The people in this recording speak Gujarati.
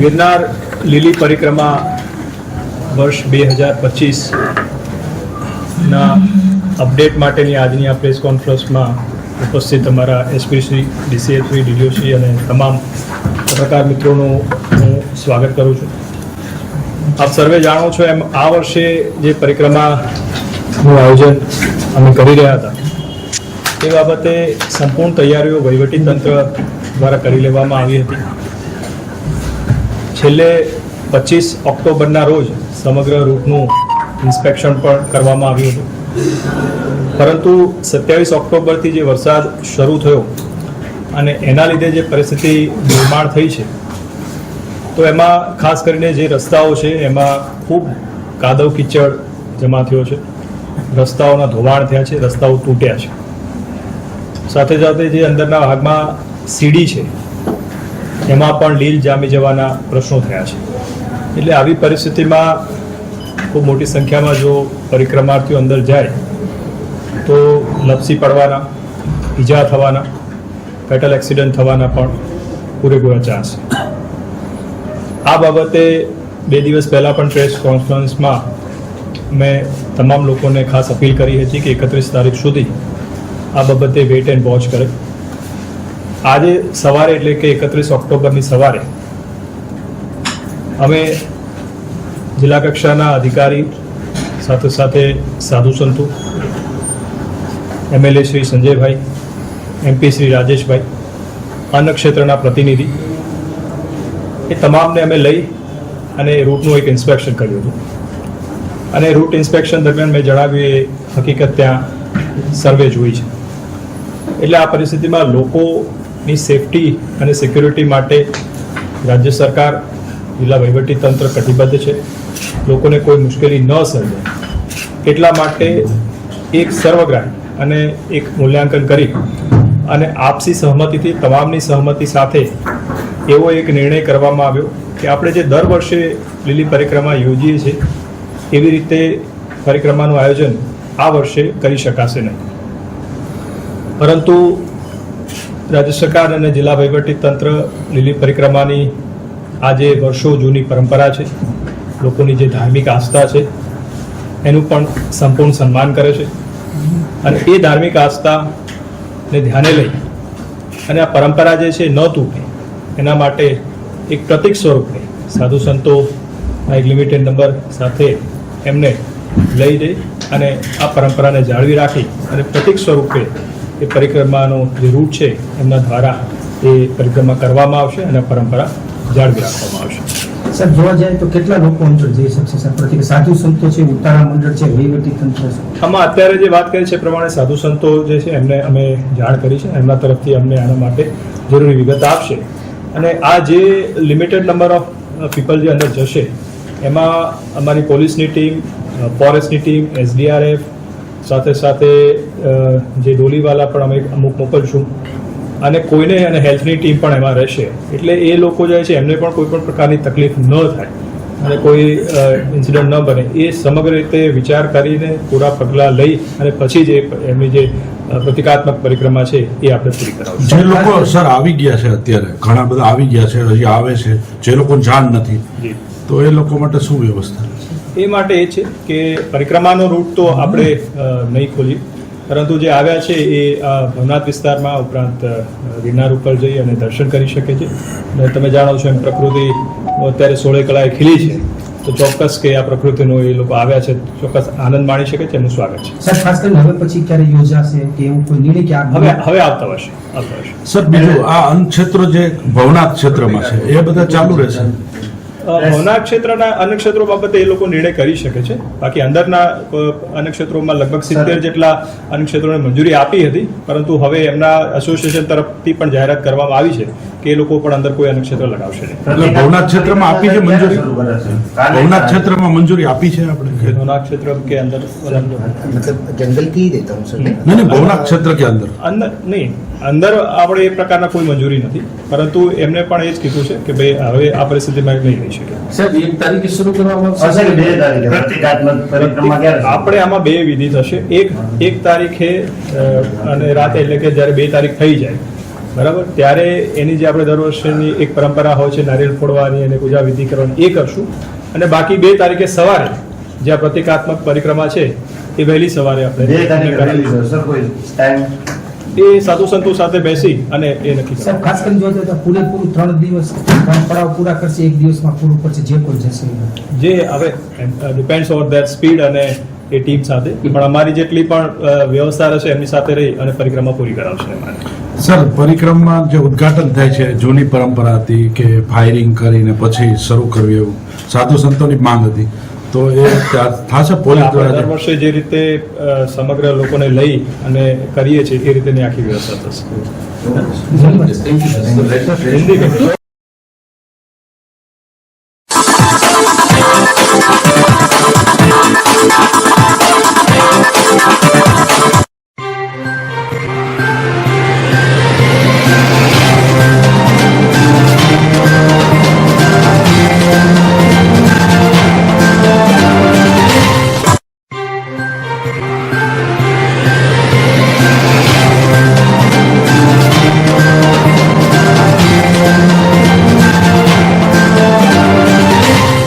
ગિરનાર લીલી પરિક્રમા વર્ષ બે હજાર પચીસના અપડેટ માટેની આજની આ પ્રેસ કોન્ફરન્સમાં ઉપસ્થિત અમારા એસપીસી ડીસીએસપી ડીડીઓસી અને તમામ પત્રકાર મિત્રોનું હું સ્વાગત કરું છું. આપ સર્વે જાણો છો એમ આ વર્ષે જે પરિક્રમાનું આયોજન અમે કરી રહ્યા હતા. તે બાબતે સંપૂર્ણ તૈયારીઓ વહીવટી તંત્ર દ્વારા કરી લેવામાં આવી હતી. છેલ્લે પચીસ ઓક્ટોબરના રોજ સમગ્ર રૂટનું ઇન્સ્પેક્શન પણ કરવામાં આવ્યું હતું. પરંતુ સત્યાવીસ ઓક્ટોબરથી જે વરસાદ શરૂ થયો અને એના લીધે જે પરિસ્થિતિ નિર્માણ થઈ છે, તો એમાં ખાસ કરીને જે રસ્તાઓ છે, એમાં ખૂબ કાદવ કિચડ જમા થયો છે. રસ્તાઓના ધોવાણ થયા છે, રસ્તાઓ તૂટ્યા છે. સાથે સાથે જે અંદરના ભાગમાં સીડી છે એમાં પણ લીલ જામી જવાના પ્રશ્નો થયા છે. એટલે આવી પરિસ્થિતિમાં ખૂબ મોટી સંખ્યામાં જો પરિક્રમાર્થીઓ અંદર જાય, તો લપસી પડવાના, ઈજા થવાના ફેટલ એક્સિડન્ટ થવાના પણ પૂરેપૂરા ચાન્સ આ બાબતે બે દિવસ પહેલાં પણ પ્રેસ કોન્ફરન્સમાં મેં તમામ લોકોને ખાસ અપીલ કરી હતી કે એકત્રીસ તારીખ સુધી આ બાબતે વેઇટ એન્ડ વોચ કરે. આજે સવારે એટલે કે એકત્રીસ ઓક્ટોબરની સવારે અમે જિલ્લા કક્ષાના અધિકારી સાથે સાથે સાધુ સંતો, એમએલએ શ્રી સંજયભાઈ, એમપી શ્રી રાજેશભાઈ, અન્ન ક્ષેત્રના પ્રતિનિધિ, એ તમામને અમે લઈ અને રૂટનું એક ઇન્સ્પેક્શન કર્યું હતું. અને રૂટ ઇન્સ્પેક્શન દરમિયાન મેં જણાવ્યું એ હકીકત ત્યાં સર્વે જોઈ છે. એટલે આ પરિસ્થિતિમાં લોકોની સેફટી અને સિક્યુરિટી માટે રાજ્ય સરકાર, જિલ્લા તંત્ર કટિબદ્ધ છે. લોકોને કોઈ મુશ્કેલી ન સર્જે. એટલા માટે એક સર્વગ્રાહી અને એક મૂલ્યાંકન કરી અને આપસી સહમતિથી, તમામની સહમતિ સાથે એવો એક નિર્ણય કરવામાં આવ્યો કે આપણે જે દર વર્ષે લીલી પરિક્રમા યોજીએ છીએ, એવી રીતે પરિક્રમાનું આયોજન આ વર્ષે કરી શકાશે નહીં. પરંતુ રાજ્ય સરકાર અને જિલ્લા વહીવટી તંત્ર લીલી પરિક્રમાની આજે વર્ષો જૂની પરંપરા છે. લોકોની જે ધાર્મિક આસ્થા છે, એનું પણ સંપૂર્ણ સન્માન કરે છે. અને એ ધાર્મિક આસ્થાને ધ્યાને લઈ અને આ પરંપરા જે છે, ન તૂટે, એના માટે એક પ્રતિક સ્વરૂપે સાધુ સંતો એક લિમિટેડ નંબર સાથે એમને લઈ જઈ અને આ પરંપરાને જાળવી રાખી અને પ્રતિક સ્વરૂપે એ પરિક્રમાનો જે રૂટ છે એમના દ્વારા એ પરિક્રમા કરવામાં આવશે અને પરંપરા જાળવી રાખવામાં આવશે. સર જોવા જાય તો કેટલા લોકો અંદર જઈ શકશે સર પ્રતિ સાધુ સંતો છે ઉતારા મંડળ છે વહીવટી તંત્ર છે? આમાં અત્યારે જે વાત કરી છે એ પ્રમાણે સાધુ સંતો જે છે એમને અમે જાણ કરી છે એમના તરફથી અમને આના માટે જરૂરી વિગત આપશે. અને આ જે લિમિટેડ નંબર ઓફ પીપલ જે અંદર જશે એમાં અમારી પોલીસની ટીમ ફોરેસ્ટની ટીમ એસડીઆરએફ સાથે સાથે જે ડોલીવાલા પણ અમે અમુક મોકલશું. અને કોઈને અને હેલ્થની ટીમ પણ એમાં રહેશે. એટલે એ લોકો જાય છે એમને પણ કોઈ પણ પ્રકારની તકલીફ ન થાય. અને કોઈ ઇન્સિડન્ટ ન બને. એ સમગ્ર રીતે વિચાર કરીને પૂરા પગલાં લઈ અને પછી જે એમની જે પ્રતિકાત્મક પરિક્રમા છે એ આપણે પૂરી કરાવશું. જે લોકો સર આવી ગયા છે અત્યારે. ઘણા બધા આવી ગયા છે હજી આવે છે. જે લોકો જાણ નથી. તો એ લોકો માટે શું વ્યવસ્થા? એ માટે એ છે કે પરિક્રમાનો રૂટ તો આપણે નહીં ખોલીએ. પરંતુ જે આવ્યા છે એ આ ભવનાથ વિસ્તારમાં ઉપરાંત ગિરનાર ઉપર જઈ અને દર્શન કરી શકે છે. અને તમે જાણો છો એમ પ્રકૃતિ અત્યારે સોળે કળાએ ખીલી છે. તો ચોક્કસ કે આ પ્રકૃતિનો એ લોકો આવ્યા છે. ચોક્કસ આનંદ માણી શકે છે એનું સ્વાગત છે. સર ખાસ કરીને હવે પછી ક્યારે યોજાશે કે એવું કોઈ નિર્ણય કે હવે હવે આવતા વર્ષે આવતા વર્ષે. સર બીજું આ અન્ન ક્ષેત્ર જે ભવનાથ ક્ષેત્રમાં છે એ બધા ચાલુ રહેશે. અ, ક્ષેત્રના અન્ય ક્ષેત્રો બાબતે એ લોકો નિર્ણય કરી શકે છે. બાકી અંદરના અન્ય ક્ષેત્રોમાં લગભગ સિત્તેર જેટલા અન્ય ક્ષેત્રોને મંજૂરી આપી હતી પરંતુ હવે એમના એસોસિએશન તરફથી પણ જાહેરાત કરવામાં આવી છે. કે એ લોકો પણ અંદર કોઈ અનુક્ષેત્ર લગાવશે ભવનાથ ક્ષેત્રમાં આપી છે મંજૂરી? ભવનાથ ક્ષેત્રમાં મંજૂરી આપી છે આપણે? ભવનાથ ક્ષેત્ર કે અંદર જંગલ કી દેતા હું સર નહીં ભવનાથ ક્ષેત્ર કે અંદર? અંદર નહીં અંદર આપણે એ પ્રકારના કોઈ મંજૂરી નથી. પરંતુ એમને પણ એ જ કીધું છે કે ભાઈ હવે આ પરિસ્થિતિમાં નહીં રહી શકે. સાહેબ એક તારીખે શરૂ કરવામાં આવશે? બે તારીખે. પ્રતિકાત્મક પરિક્રમા ક્યારે આપણે આમાં બે વિધિ થશે. એક એક તારીખે અને રાતે એટલે કે જ્યારે બે તારીખ થઈ જાય બરાબર? ત્યારે એની જે આપણે દર વર્ષની એક પરંપરા હોય છે નારિયેળ ફોડવાની અને પૂજા વિધિ કરવાની એ કરશું. અને બાકી બે તારીખે સવારે જે આ પ્રતિકાત્મક પરિક્રમા છે એ વહેલી સવારે આપણે એ સાધુ સંતો સાથે બેસી અને એ નક્કી સાહેબ ખાસ કરીને જોવા તો પૂરેપૂરું ત્રણ દિવસ ત્રણ પડાવ પૂરા કરશે એક દિવસમાં પૂરું કરશે જે કોઈ જશે જે હવે ડિપેન્ડ્સ ઓવર ધેટ સ્પીડ અને એ ટીમ સાથે. પણ અમારી જેટલી પણ વ્યવસ્થા રહેશે એમની સાથે રહી અને પરિક્રમા પૂરી કરાવશે. અમારે સર પરિક્રમા જે ઉદ્ઘાટન થાય છે જૂની પરંપરા હતી કે ફાયરિંગ કરીને પછી શરૂ કરવી એવું. સાધુ સંતોની માંગ હતી. તો એ ત્યાં થશે પોલીસ દ્વારા? દર વર્ષે જે રીતે સમગ્ર લોકોને લઈ અને કરીએ છીએ એ રીતેની આખી વ્યવસ્થા થશે.